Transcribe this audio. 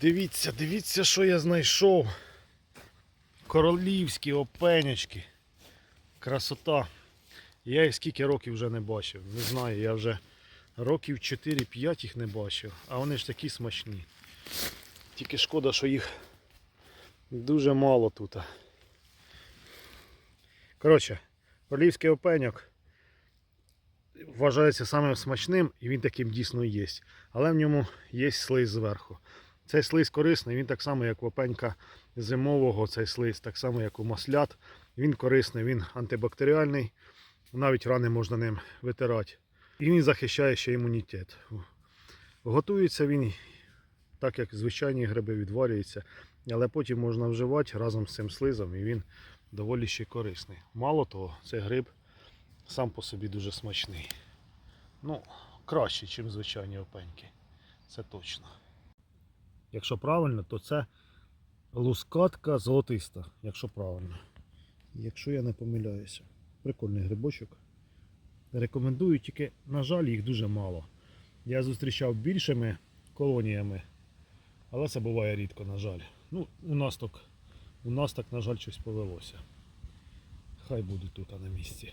Дивіться, дивіться, що я знайшов. Королівські опенячки. Красота. Я їх скільки років вже не бачив. Не знаю, я вже років 4-5 їх не бачив, а вони ж такі смачні. Тільки шкода, що їх дуже мало тут. Коротше, королівський опеньок вважається самим смачним і він таким дійсно є. Але в ньому є слиз зверху. Цей слиз корисний, він так само, як у опенька зимового, цей слиз, так само, як у маслят. Він корисний, він антибактеріальний, навіть рани можна ним витирати. І він захищає ще імунітет. Готується він так, як звичайні гриби відварюються, але потім можна вживати разом з цим слизом і він доволі ще корисний. Мало того, цей гриб сам по собі дуже смачний. Ну, краще, ніж звичайні опеньки. Це точно. Якщо правильно, то це лускатка золотиста, якщо правильно. Якщо я не помиляюся. Прикольний грибочок. Рекомендую, тільки, на жаль, їх дуже мало. Я зустрічав більшими колоніями, але це буває рідко, на жаль. Ну, у нас так, у нас так, на жаль, щось повелося. Хай будуть тут а на місці.